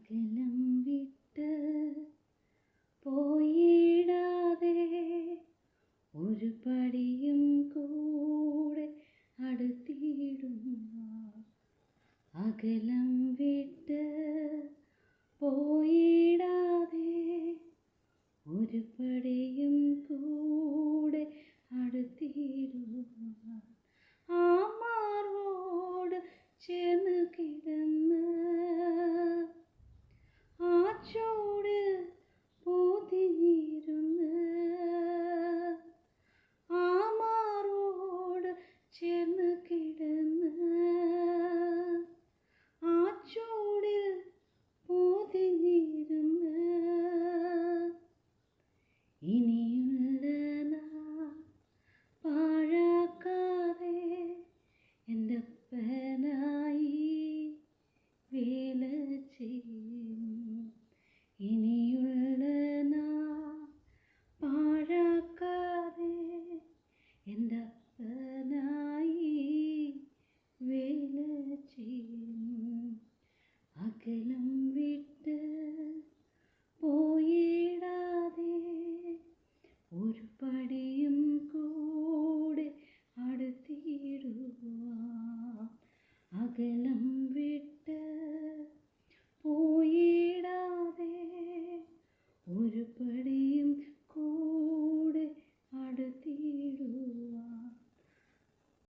അകലം വിട്ട് പോയിടാതെ ഒരു പടിയും കൂടെ അടുത്തിടുന്നു അകലം വിട്ട് പോയിടാതെ ഒരു പടിയും കൂടെ അടുത്തിടുന്നു ആ മാർവോട് ചേർന്ന് കിടന്ന് ഇനിയുള്ള നാം പാഴാക്കാതെ എന്റെ അപ്പനായി വേല ചെയ്യും. ഇനിയുള്ള നാം പാഴാക്കാതെ എന്റെ വേല ചെയ്യും. ನೀಡುವ